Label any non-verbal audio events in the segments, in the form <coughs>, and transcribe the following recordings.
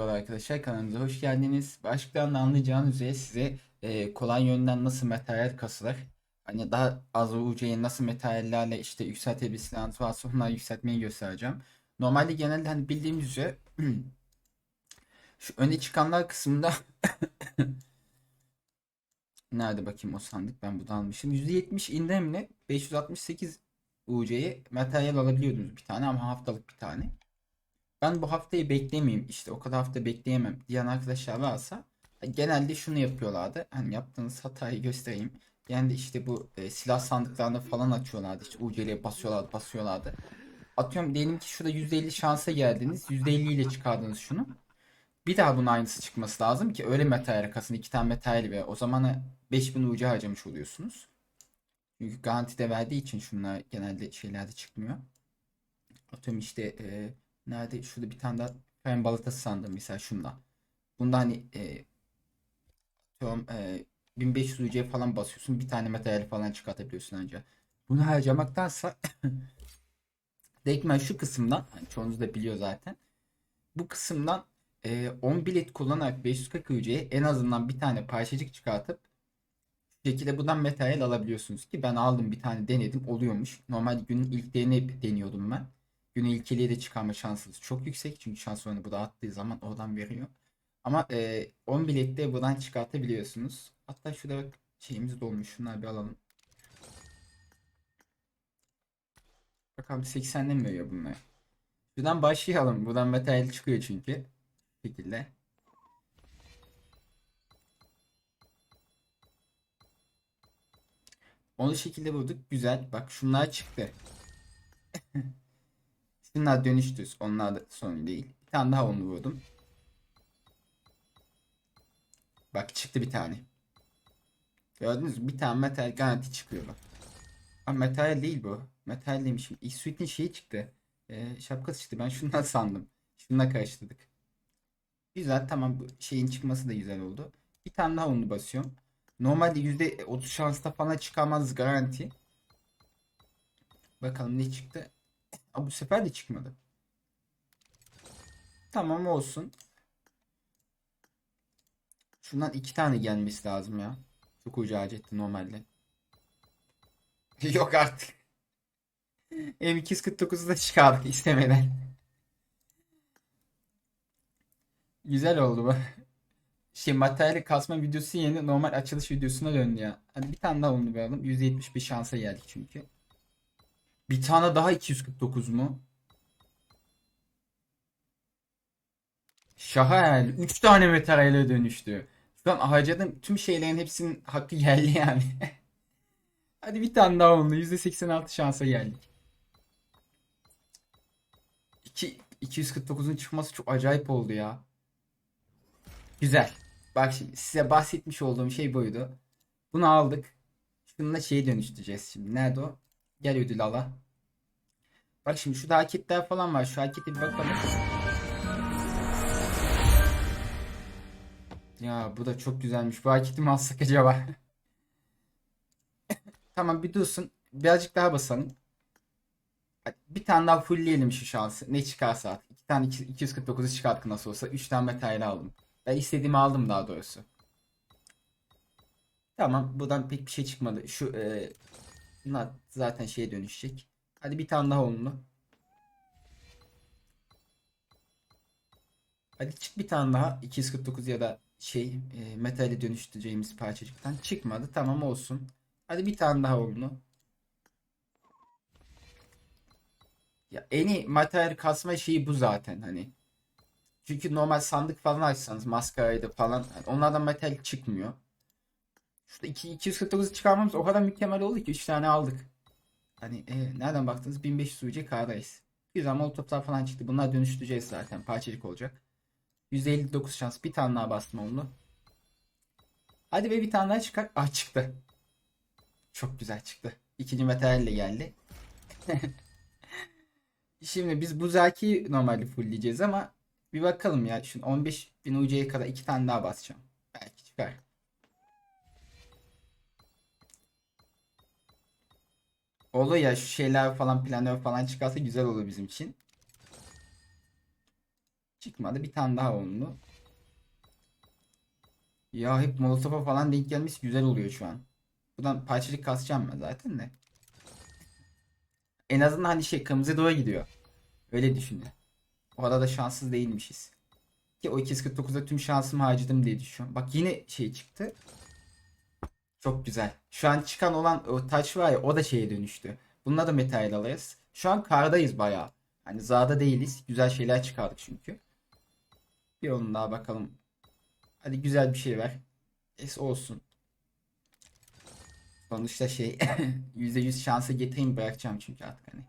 Merhaba arkadaşlar kanalımıza hoş geldiniz. Başlıktan da anlayacağınız üzere size e, kolay yönden nasıl materyal kasılır. Hani daha az UC'yi nasıl materyallerle işte yükseltebilirsiniz varsa onları yükseltmeyi göstereceğim. Normalde genelde hani bildiğimiz üzere <clears throat> şu öne çıkanlar kısmında <coughs> Nerede bakayım o sandık ben bunu almışım. %70 indirimle 568 UC'ye materyal alabiliyordunuz bir tane ama haftalık bir tane. Ben bu haftayı beklemeyeyim işte o kadar hafta bekleyemem diyen arkadaşlar varsa genelde şunu yapıyorlardı. Hani yaptığınız hatayı göstereyim. Yani işte bu e, silah sandıklarında falan açıyorlardı. İşte UC'ye basıyorlardı basıyorlardı. Atıyorum diyelim ki şurada %50 şansa geldiniz. %50 ile çıkardınız şunu. Bir daha bunun aynısı çıkması lazım ki öyle materyal kasın. iki tane materyal ve o zaman 5000 UC harcamış oluyorsunuz. Çünkü garanti de verdiği için şunlar genelde şeylerde çıkmıyor. Atıyorum işte e, nerede şurada bir tane daha fen balatası sandım mesela şunda. Bunda hani e, atıyorum e, 1500 UC falan basıyorsun bir tane materyal falan çıkartabiliyorsun ancak. Bunu harcamaktansa <coughs> Dekmen şu kısımdan hani çoğunuz da biliyor zaten. Bu kısımdan e, 10 bilet kullanarak 540 UC'ye en azından bir tane parçacık çıkartıp şu şekilde buradan materyal alabiliyorsunuz ki ben aldım bir tane denedim oluyormuş. Normal günün ilklerini deniyordum ben. Günün ilkeliği de çıkarma şansınız çok yüksek çünkü şans oranı bu da attığı zaman oradan veriyor. Ama e, 10 bilette buradan çıkartabiliyorsunuz. Hatta şurada bak şeyimiz dolmuş şunları bir alalım. Bakalım 80'den mi veriyor bunlar? Şuradan başlayalım. Buradan materyal çıkıyor çünkü. Bu şekilde. Onu şekilde vurduk. Güzel. Bak şunlar çıktı. <laughs> Şunlar dönüştü. Onlar da sorun değil. Bir tane daha onu vurdum. Bak çıktı bir tane. Gördünüz mü? Bir tane metal garanti çıkıyor bak. Ama metal değil bu. Metal demişim. X-Suite'in şeyi çıktı. Ee, şapkası çıktı. Ben şundan <laughs> sandım. Şununla karıştırdık. Güzel tamam bu şeyin çıkması da güzel oldu. Bir tane daha onu basıyorum. Normalde %30 şansla falan çıkamaz garanti. Bakalım ne çıktı. Aa, bu sefer de çıkmadı. Tamam olsun. Şundan iki tane gelmesi lazım ya. Çok ucu etti normalde. <laughs> Yok artık. M249'u da çıkardık istemeden. Güzel oldu bu. Şey materyali kasma videosu yeni normal açılış videosuna döndü ya. Hadi bir tane daha onu verelim. 171 şansa geldik çünkü. Bir tane daha 249 mu? Yani. 3 tane materyale dönüştü. Şu an harcadığım tüm şeylerin hepsinin hakkı geldi yani. <laughs> Hadi bir tane daha oldu. %86 şansa geldik. 2 249'un çıkması çok acayip oldu ya. Güzel. Bak şimdi size bahsetmiş olduğum şey buydu. Bunu aldık. Şununla şeyi dönüştüreceğiz şimdi. Nerede o? Gel ödül ala. Bak şimdi şurada haketler falan var. Şu hakete bir bakalım. Ya bu da çok güzelmiş. Bu haketi mi alsak acaba? <laughs> tamam bir dursun. Birazcık daha basalım. Bir tane daha fullleyelim şu şansı. Ne çıkarsa artık. İki tane 249'u çıkarttık nasıl olsa. Üç tane materyal aldım. Ben istediğimi aldım daha doğrusu. Tamam buradan pek bir şey çıkmadı. Şu e, zaten şeye dönüşecek. Hadi bir tane daha onunla. Hadi çık bir tane daha 249 ya da şey e, metale dönüştüreceğimiz parçacıktan çıkmadı. Tamam olsun. Hadi bir tane daha onunla. Ya en iyi materyal kasma şeyi bu zaten hani. Çünkü normal sandık falan açsanız maskaraydı falan yani onlardan metal çıkmıyor. Şurada 2, 249 çıkarmamız o kadar mükemmel oldu ki 3 tane aldık. Hani e, nereden baktınız 1500 UC kardayız. Güzel molotoflar falan çıktı. Bunlar dönüştüreceğiz zaten. Parçacık olacak. %59 şans. Bir tane daha bastım onu. Hadi be bir tane daha çıkar. Ah çıktı. Çok güzel çıktı. İkinci materyalle geldi. <laughs> Şimdi biz bu zaki normalde fullleyeceğiz ama bir bakalım ya. Şimdi 15 bin UC'ye kadar iki tane daha basacağım. Belki Olur ya şu şeyler falan planör falan çıkarsa güzel olur bizim için. Çıkmadı. Bir tane daha onlu. Ya hep molotofa falan denk gelmiş güzel oluyor şu an. Buradan parçacık kasacağım ben zaten de. En azından hani şey kırmızı doğru gidiyor. Öyle düşünün. O arada şanssız değilmişiz. Ki o 249'da tüm şansımı harcadım diye düşünüyorum. Bak yine şey çıktı. Çok güzel. Şu an çıkan olan o taş var ya o da şeye dönüştü. Bununla da metal alırız. Şu an kardayız bayağı. Hani zada değiliz. Güzel şeyler çıkardık çünkü. Bir onun daha bakalım. Hadi güzel bir şey ver. Es olsun. Sonuçta şey <laughs> %100 şansa getireyim bırakacağım çünkü artık hani.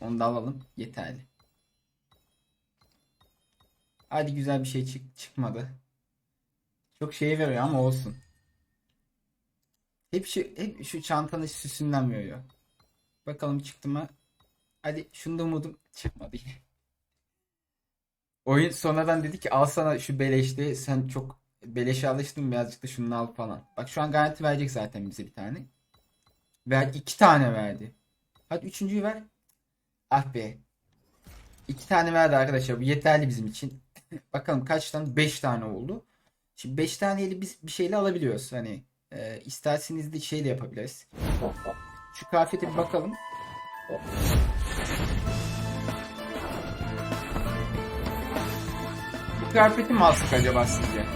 Onu da alalım. Yeterli. Hadi güzel bir şey çık çıkmadı. Çok şey veriyor ama olsun. Hep şu, hep şu çantanın süsünden veriyor. Bakalım çıktı mı? Hadi şunu da umudum çıkmadı yine. Oyun sonradan dedi ki al sana şu beleşti. Sen çok beleşe alıştın birazcık da şunu al falan. Bak şu an garanti verecek zaten bize bir tane. Ver iki tane verdi. Hadi üçüncüyü ver. Ah be. İki tane verdi arkadaşlar. Bu yeterli bizim için. <laughs> Bakalım kaç tane? Beş tane oldu. Şimdi beş taneyle biz bir şeyle alabiliyoruz. Hani e, isterseniz de şey de yapabiliriz. Şu kıyafete bir bakalım. Bu kıyafeti mi alsak acaba sizce?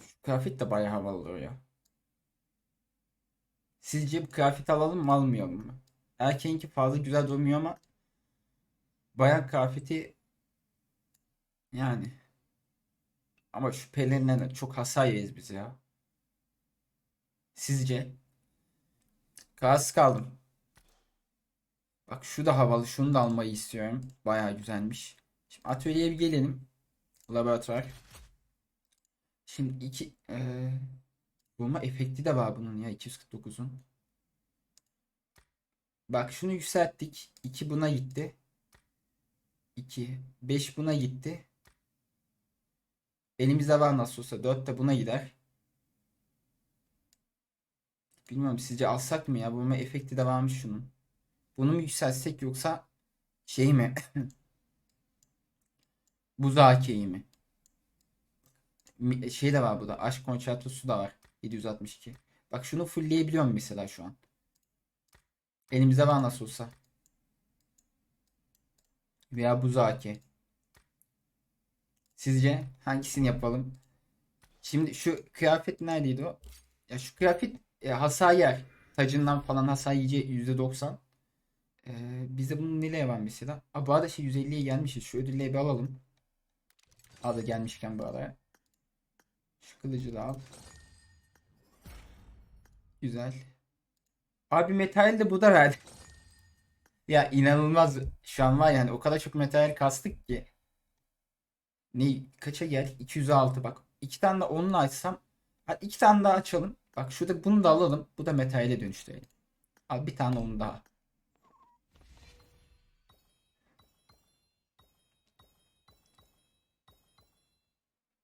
Şu kıyafet de bayağı havalı oluyor. Sizce bu kıyafeti alalım mı almayalım mı? Erkeğinki fazla güzel durmuyor ama bayan kıyafeti yani ama şu pelerinden çok hasar yeriz biz ya. Sizce? Kararsız kaldım. Bak şu da havalı. Şunu da almayı istiyorum. Bayağı güzelmiş. Şimdi atölyeye bir gelelim. Laboratuvar. Şimdi iki ee, bulma efekti de var bunun ya 249'un. Bak şunu yükselttik. 2 buna gitti. 2 5 buna gitti. Elimizde var nasıl olsa 4 de buna gider. Bilmiyorum sizce alsak mı ya? Bulma efekti de varmış şunun. Bunu mu yükseltsek yoksa şey mi? <laughs> Buzakeyi mi? Şey de var burada. Aşk konçertosu da var. 762. Bak şunu fullleyebiliyorum mesela şu an. Elimizde var nasıl olsa. Veya buzake. Sizce hangisini yapalım? Şimdi şu kıyafet neredeydi o? Ya şu kıyafet e, hasar yer. Tacından falan hasar yiyeceği %90. Ee, bizde bunun neyle var mesela? Aa, bu arada şey 150'ye gelmişiz. Şu ödülleri bir alalım. Al da gelmişken bu araya. Şu kılıcı da al. Güzel. Abi metal de bu da verdi. Ya inanılmaz. Şu an var yani o kadar çok metal kastık ki. Ne kaça gel? 206 bak. İki tane de onunla açsam. Hadi iki tane daha açalım. Bak şurada bunu da alalım. Bu da metale dönüştürelim. Al bir tane onu daha.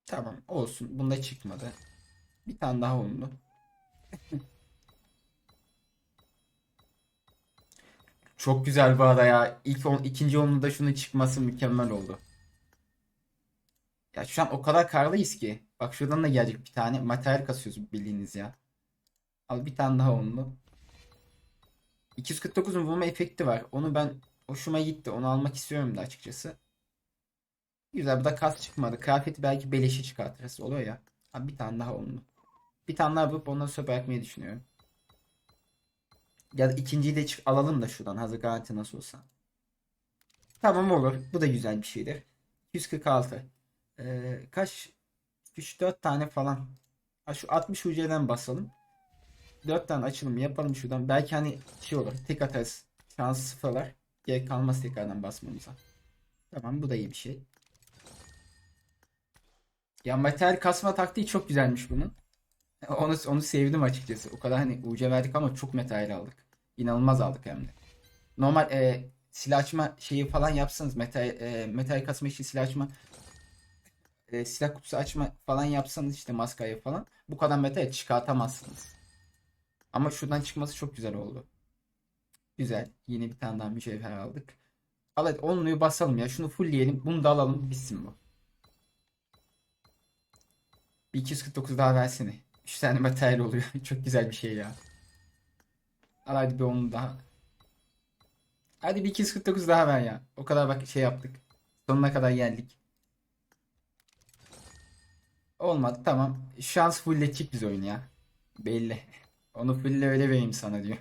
Tamam olsun. Bunda çıkmadı. Bir tane daha onlu. <laughs> Çok güzel bu arada ya. İlk on, ikinci onlu da şunun çıkması mükemmel oldu. Ya şu an o kadar karlıyız ki. Bak şuradan da gelecek bir tane. Materyal kasıyoruz bildiğiniz ya. Al bir tane daha onlu. 249'un vurma efekti var. Onu ben hoşuma gitti. Onu almak istiyorum da açıkçası. Güzel bu da kas çıkmadı. Kıyafeti belki beleşi çıkartırız. Oluyor ya. Abi bir tane daha onlu. Bir tane daha bulup ondan sonra bırakmayı düşünüyorum. Ya da ikinciyi de çık- alalım da şuradan. Hazır garanti nasıl olsa. Tamam olur. Bu da güzel bir şeydir. 146. Ee, kaç? 3-4 tane falan. Şu 60 UC'den basalım. 4 tane açılım yapalım şuradan. Belki hani şey olur. Tek atarız. Şans sıfırlar. Gerek kalmaz tekrardan basmamıza. Tamam bu da iyi bir şey. Ya materyal kasma taktiği çok güzelmiş bunun. <laughs> Onu, onu sevdim açıkçası. O kadar hani UC verdik ama çok materyal aldık. İnanılmaz aldık hem de. Normal e, silah açma şeyi falan yapsanız metal, e, metal kasma için silah açma e, silah kutusu açma falan yapsanız işte maskayı falan bu kadar metal çıkartamazsınız. Ama şuradan çıkması çok güzel oldu. Güzel. Yine bir tane daha mücevher aldık. Al hadi onluyu basalım ya. Şunu fullleyelim. Bunu da alalım. Bitsin bu. Bir 249 daha versene. 3 tane materyal oluyor. <laughs> Çok güzel bir şey ya. Al hadi bir onu daha. Hadi bir 249 daha ver ya. O kadar bak şey yaptık. Sonuna kadar geldik. Olmadı tamam. Şans fullletecek biz oyunu ya. Belli. Onu fulle öyle vereyim sana diyor.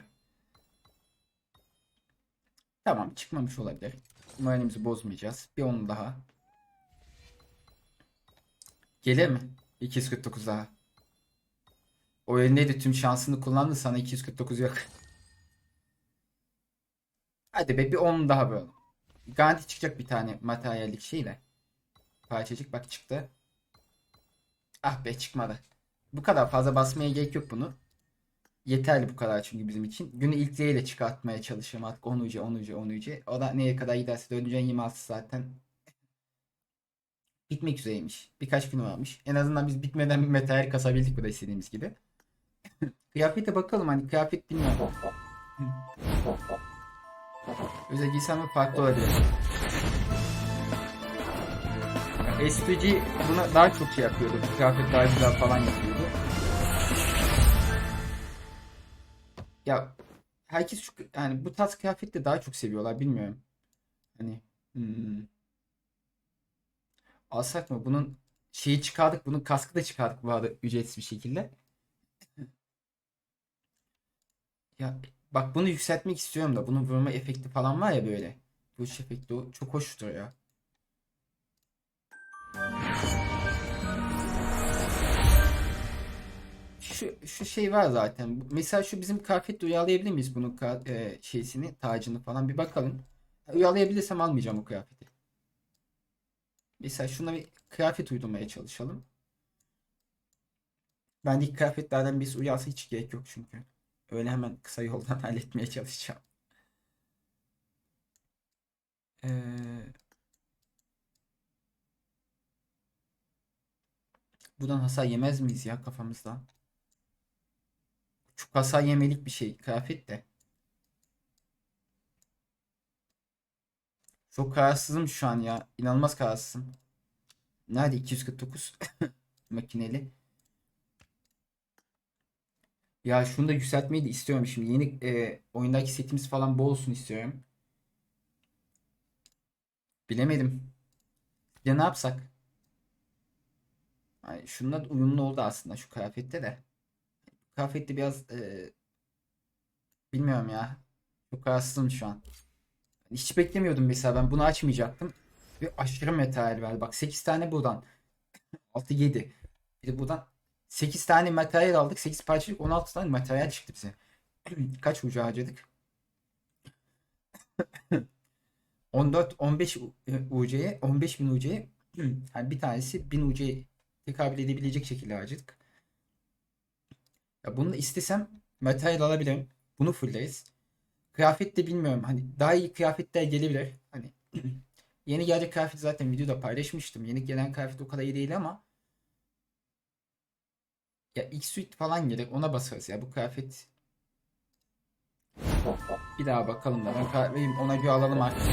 Tamam çıkmamış olabilir. Moralimizi bozmayacağız. Bir onu daha. Gelir mi? 249 daha. O elindeydi tüm şansını kullandı sana 249 yok. Hadi be bir 10 daha böyle. Garanti çıkacak bir tane materyallik şeyle. Parçacık bak çıktı. Ah be çıkmadı. Bu kadar fazla basmaya gerek yok bunu. Yeterli bu kadar çünkü bizim için. Günü ilk ile çıkartmaya çalışıyorum artık 10 ucu 10 ucu 10 ucu. O da neye kadar giderse 4. ayın 26'sı zaten. Bitmek üzereymiş. Birkaç gün varmış. En azından biz bitmeden bir materyal kasabildik bu da istediğimiz gibi. <laughs> Kıyafete bakalım hani kıyafet bilmiyorum. Özel giysem farklı olabilir. SVG buna daha çok şey yapıyordu. Kıyafet daha güzel falan yapıyordu. Ya herkes şu yani bu tarz kıyafet de daha çok seviyorlar bilmiyorum. Hani hmm. Alsak mı? Bunun şeyi çıkardık. Bunun kaskı da çıkardık bu arada ücretsiz bir şekilde. Ya bak bunu yükseltmek istiyorum da bunun vurma efekti falan var ya böyle. Bu efekti o çok hoş duruyor. Şu, şu şey var zaten. Mesela şu bizim kıyafetle uyarlayabilir miyiz bunun e, şeysini, tacını falan bir bakalım. Uyarlayabilirsem almayacağım o kıyafeti. Mesela şuna bir kıyafet uydurmaya çalışalım. Bendeki kıyafetlerden birisi uyarsa hiç gerek yok çünkü. Öyle hemen kısa yoldan <laughs> halletmeye çalışacağım. Ee, buradan hasar yemez miyiz ya kafamızda? Çok hasar yemelik bir şey kıyafet de. Çok kararsızım şu an ya. İnanılmaz kararsızım. Nerede 249 <laughs> makineli? Ya şunu da yükseltmeyi de istiyorum şimdi. Yeni e, oyundaki setimiz falan bol olsun istiyorum. Bilemedim. Ya ne yapsak? Ay, şununla uyumlu oldu aslında şu kıyafette de. Kıyafette biraz e, bilmiyorum ya. Çok kararsızım şu an. Hiç beklemiyordum mesela ben bunu açmayacaktım. Ve aşırı materyal verdi. Bak 8 tane buradan. <laughs> 6 7. Bir de buradan 8 tane materyal aldık. 8 parçalık 16 tane materyal çıktı bize. <clears throat> Kaç ucu harcadık? 14 15 UC'ye 15 bin UC'ye <clears throat> yani bir tanesi 1000 UC'ye tekabül edebilecek şekilde harcadık. Ya bunu istesem materyal alabilirim. Bunu fullleriz. Kıyafet de bilmiyorum. Hani daha iyi kıyafetler gelebilir. Hani <clears throat> yeni gelecek kıyafet zaten videoda paylaşmıştım. Yeni gelen kıyafet o kadar iyi değil ama ya X-Suite falan gerek ona basarız ya bu kıyafet. Bir daha bakalım da ben kahveyi ona göre alalım artık.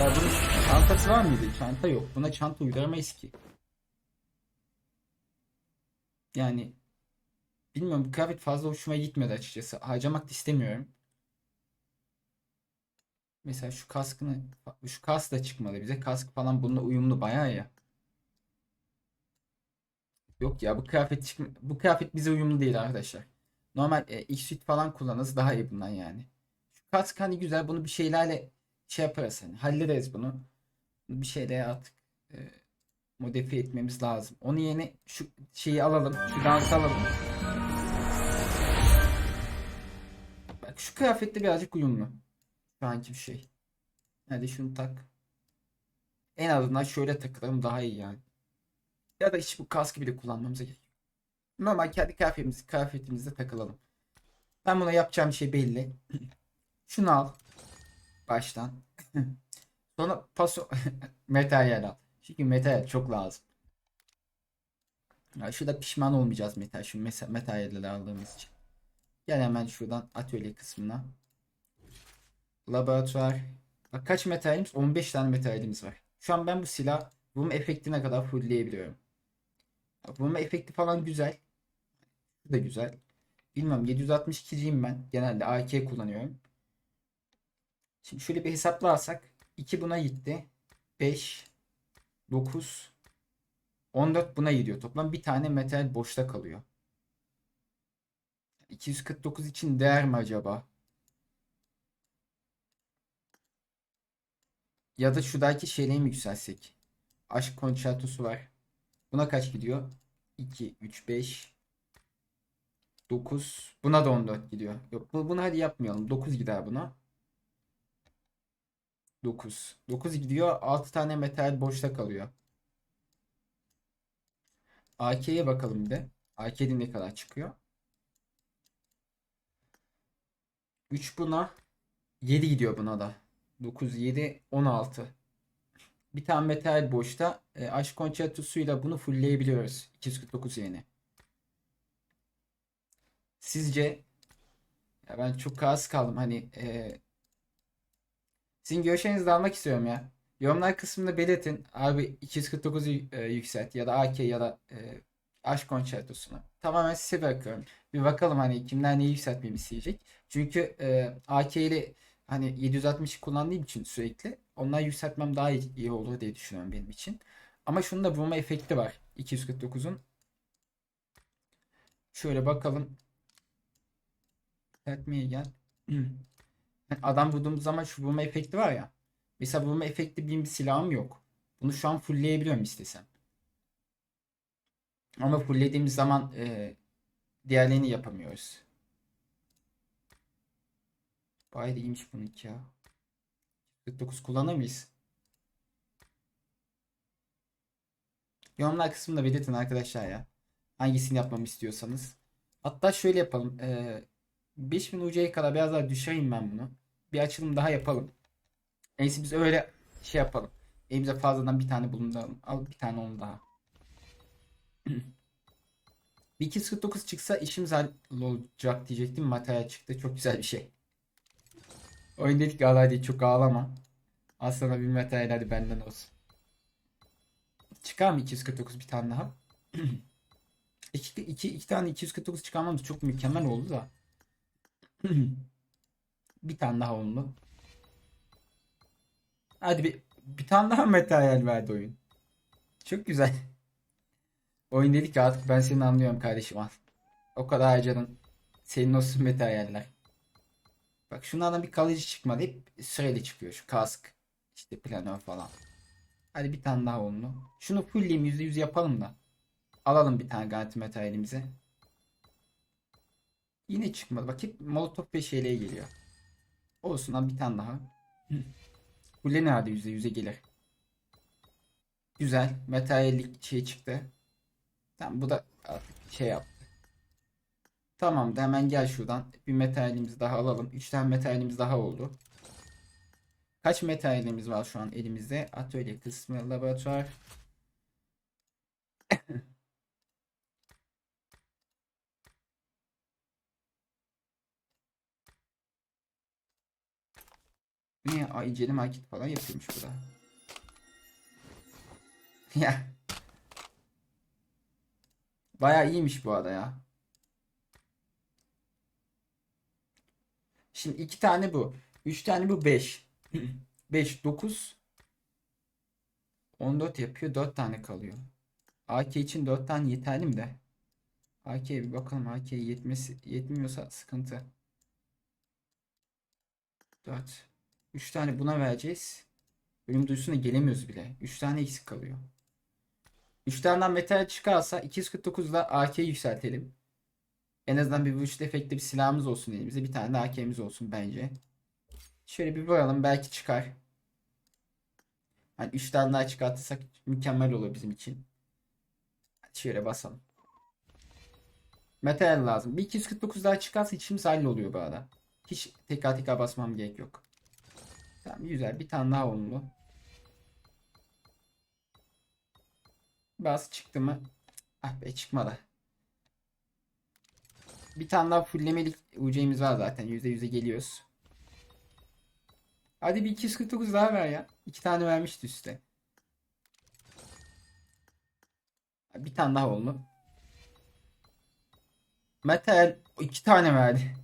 Ya bunun çantası var mıydı? Çanta yok. Buna çanta uyduramayız ki. Yani bilmiyorum bu kıyafet fazla hoşuma gitmedi açıkçası. Harcamak da istemiyorum. Mesela şu kaskını şu kask da çıkmadı bize. Kask falan bununla uyumlu bayağı ya. Yok ya bu kıyafet çıkma bu kıyafet bize uyumlu değil arkadaşlar. Normal e, X-Suite falan kullanırız daha iyi bundan yani. Şu kask hani güzel bunu bir şeylerle şey yaparız hani hallederiz bunu. Bir şeyle artık e, modifiye etmemiz lazım. Onun yerine şu şeyi alalım. Şu dansı alalım. Bak şu kıyafetle birazcık uyumlu. Şu anki bir şey. Hadi şunu tak. En azından şöyle takılalım daha iyi yani. Ya da hiç bu kaskı bile kullanmamıza gerek yok. Normal kendi kıyafetimiz, kıyafetimizde takılalım. Ben buna yapacağım şey belli. <clears throat> Şunu al. Baştan. <laughs> Sonra paso <laughs> materyal al. Çünkü materyal çok lazım. Ya şurada pişman olmayacağız metal. Şu materyalleri aldığımız için. Gel hemen şuradan atölye kısmına. Laboratuvar. Bak kaç metalimiz? 15 tane metalimiz var. Şu an ben bu silah vurma efektine kadar fullleyebiliyorum. Vurma efekti falan güzel. Bu da güzel. Bilmem 762'ciyim ben. Genelde AK kullanıyorum. Şimdi şöyle bir hesaplarsak 2 buna gitti. 5 9 14 buna gidiyor. Toplam bir tane metal boşta kalıyor. 249 için değer mi acaba? Ya da şuradaki şeyleri mi yükselsek? Aşk konçertosu var. Buna kaç gidiyor? 2, 3, 5, 9. Buna da 14 gidiyor. Yok bu, bunu hadi yapmayalım. 9 gider buna. 9. 9 gidiyor. 6 tane metal boşta kalıyor. AK'ye bakalım bir de. AK'de ne kadar çıkıyor? 3 buna. 7 gidiyor buna da. 9, 7, 16. Bir tane metal boşta. E, Aşk konçertosuyla bunu fullleyebiliyoruz. 249 yeni. Sizce ya ben çok kararsız kaldım. Hani e, sizin görüşlerinizi de almak istiyorum ya. Yorumlar kısmında belirtin. Abi 249'u e, yükselt ya da AK ya da e, Aşk konçertosunu. Tamamen size bırakıyorum. Bir bakalım hani kimler neyi yükseltmemi isteyecek. Çünkü e, AK ile hani 760 kullandığım için sürekli onlar yükseltmem daha iyi, iyi olur diye düşünüyorum benim için. Ama şunun da vurma efekti var. 249'un. Şöyle bakalım. Yükseltmeye gel. <clears throat> Adam vurduğumuz zaman şu vurma efekti var ya. Mesela vurma efekti benim bir silahım yok. Bunu şu an fullleyebiliyorum istesem. Ama fulllediğimiz zaman e, diğerlerini yapamıyoruz. Bayağı da iyiymiş bununki ya. 49 kullanamayız. Yorumlar kısmında belirtin arkadaşlar ya. Hangisini yapmamı istiyorsanız. Hatta şöyle yapalım. Ee, 5000 UC'ye kadar biraz daha düşüreyim ben bunu. Bir açılım daha yapalım. İyisi biz öyle şey yapalım. Elimize fazladan bir tane bulunduralım. Al bir tane onu daha. <clears throat> Bir 249 çıksa işimiz olacak diyecektim. Materyal çıktı. Çok güzel bir şey. Oyun dedik değil çok ağlama. Al sana bir materyal hadi benden olsun. Çıkar mı 249 bir tane daha? <clears throat> iki, iki, iki tane 249 çıkarmamız çok mükemmel oldu da. <clears throat> bir tane daha oldu. Hadi bir, bir tane daha materyal verdi oyun. Çok güzel. Oyun dedik ki artık ben seni anlıyorum kardeşim. O kadar harcadın. Senin olsun materyaller. Bak şunlardan bir kalıcı çıkmadı. Hep süreli çıkıyor şu kask. İşte planör falan. Hadi bir tane daha onlu. Şunu fullleyeyim %100 yapalım da. Alalım bir tane garanti materyalimize. Yine çıkmadı. Bak hep molotof ve şeyle geliyor. Olsun lan bir tane daha. Fulle nerede %100'e gelir. Güzel. Materyallik şey çıktı. Tamam bu da artık şey yaptı. Tamam da hemen gel şuradan. Bir metalimizi daha alalım. 3 tane metalimiz daha oldu. Kaç metalimiz var şu an elimizde? Atölye kısmı, laboratuvar. Ne? Ay inceli market falan yapıyormuş bu da. <laughs> Ya. Baya iyiymiş bu arada ya. Şimdi iki tane bu. Üç tane bu beş. <clears throat> Beş, dokuz. On dört yapıyor. Dört tane kalıyor. AK için dört tane yeterli mi de? AK'ye bir bakalım. AK yetmesi, yetmiyorsa sıkıntı. Dört. Üç tane buna vereceğiz. Bölüm duyusuna gelemiyoruz bile. Üç tane eksik kalıyor. 3 taneden metal çıkarsa 249'da AK yükseltelim. En azından bir vücut efekti bir silahımız olsun elimizde. Bir tane de AK'miz olsun bence. Şöyle bir boyalım belki çıkar. Hani 3 tane daha çıkartırsak mükemmel olur bizim için. Şöyle basalım. Metal lazım. Bir 249 daha çıkarsa içimiz halloluyor bu arada. Hiç tekrar tekrar basmam gerek yok. Tamam güzel. Bir tane daha olumlu. Bas çıktı mı? Ah be çıkmadı. Bir tane daha fulllemelik UC'miz var zaten. %100'e geliyoruz. Hadi bir 249 daha ver ya. İki tane vermişti üstte. Bir tane daha oldu. Metal iki tane verdi.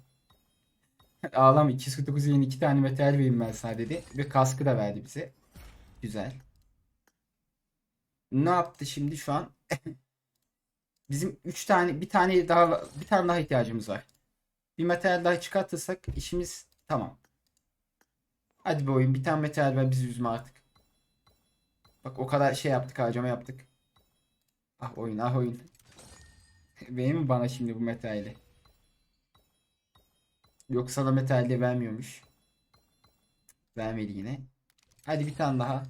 Ağlam 249 yeni iki tane metal vereyim ben sana dedi. Ve kaskı da verdi bize. Güzel. Ne yaptı şimdi şu an? <coughs> Bizim 3 tane bir tane daha bir tane daha ihtiyacımız var. Bir materyal daha çıkartırsak işimiz tamam. Hadi bir oyun bir tane materyal ver bizi üzme artık. Bak o kadar şey yaptık harcama yaptık. Ah oyun ah oyun. <laughs> Benim mi bana şimdi bu materyali? Yoksa da materyali vermiyormuş. Vermedi yine. Hadi bir tane daha.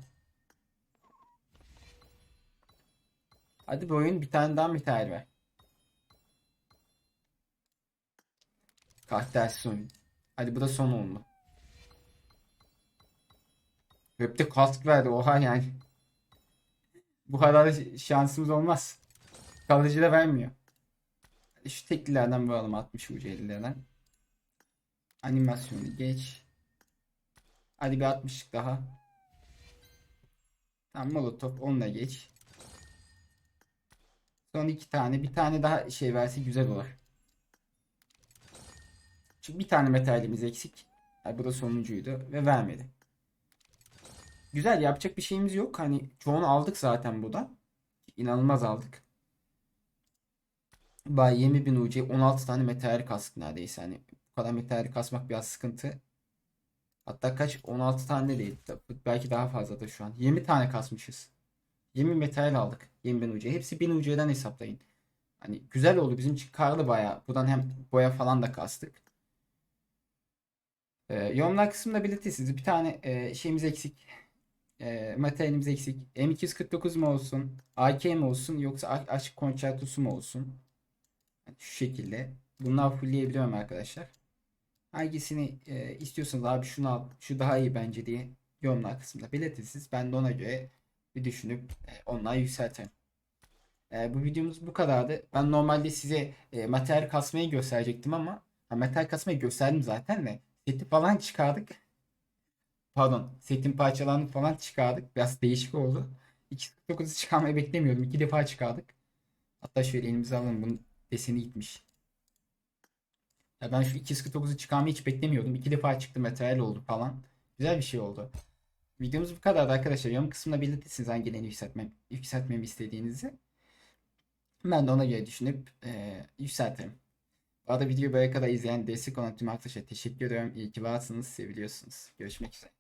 Hadi bu oyun bir tane daha materyal ver. Karaktersiz oyun. Hadi bu da son oldu. Hep de kask verdi oha yani. Bu kadar da şansımız olmaz. Kalıcı da vermiyor. Şu teklilerden vuralım 60 ucu 50'lerden. Animasyonu geç. Hadi bir 60'lık daha. Tamam molotof onu da geç. Son iki tane. Bir tane daha şey verse güzel olur. Çünkü bir tane metalimiz eksik. Yani bu da sonuncuydu ve vermedi. Güzel yapacak bir şeyimiz yok. Hani çoğunu aldık zaten bu da. İnanılmaz aldık. Bay 20 bin UC 16 tane metal kastık neredeyse. Hani bu kadar metal kasmak biraz sıkıntı. Hatta kaç 16 tane değil. Belki daha fazla da şu an. 20 tane kasmışız. 20 metal aldık. 20 bin UC. Hepsi 1000 UC'den hesaplayın. Hani güzel oldu. Bizim için karlı bayağı. Buradan hem boya falan da kastık. Ee, yorumlar kısmında belirtirsiniz. Bir tane e, şeyimiz eksik. E, materyalimiz eksik. M249 mu olsun? AK mi olsun? Yoksa aşk konçertosu mu olsun? Yani şu şekilde. Bunlar fullleyebiliyorum arkadaşlar. Hangisini e, istiyorsanız abi şunu al. Şu daha iyi bence diye yorumlar kısmında belirtirsiniz. Ben de ona göre bir düşünüp e, onları yükseltirim. E, bu videomuz bu kadardı. Ben normalde size e, materyal kasmayı gösterecektim ama ha, materyal kasmayı gösterdim zaten de seti falan çıkardık. Pardon, setin parçalarını falan çıkardık. Biraz değişik oldu. 249'u çıkarmayı beklemiyordum. İki defa çıkardık. Hatta şöyle elimize alalım. Bunun deseni gitmiş. Ya ben şu 249'u çıkarmayı hiç beklemiyordum. İki defa çıktı materyal oldu falan. Güzel bir şey oldu. Videomuz bu kadardı arkadaşlar. Yorum kısmına belirtirsiniz hangilerini yükseltmem, yükseltmemi istediğinizi. Ben de ona göre düşünüp e, yükseltirim. Bu arada videoyu böyle kadar izleyen destek olan tüm arkadaşlara teşekkür ediyorum. İyi ki varsınız, seviliyorsunuz. Görüşmek üzere.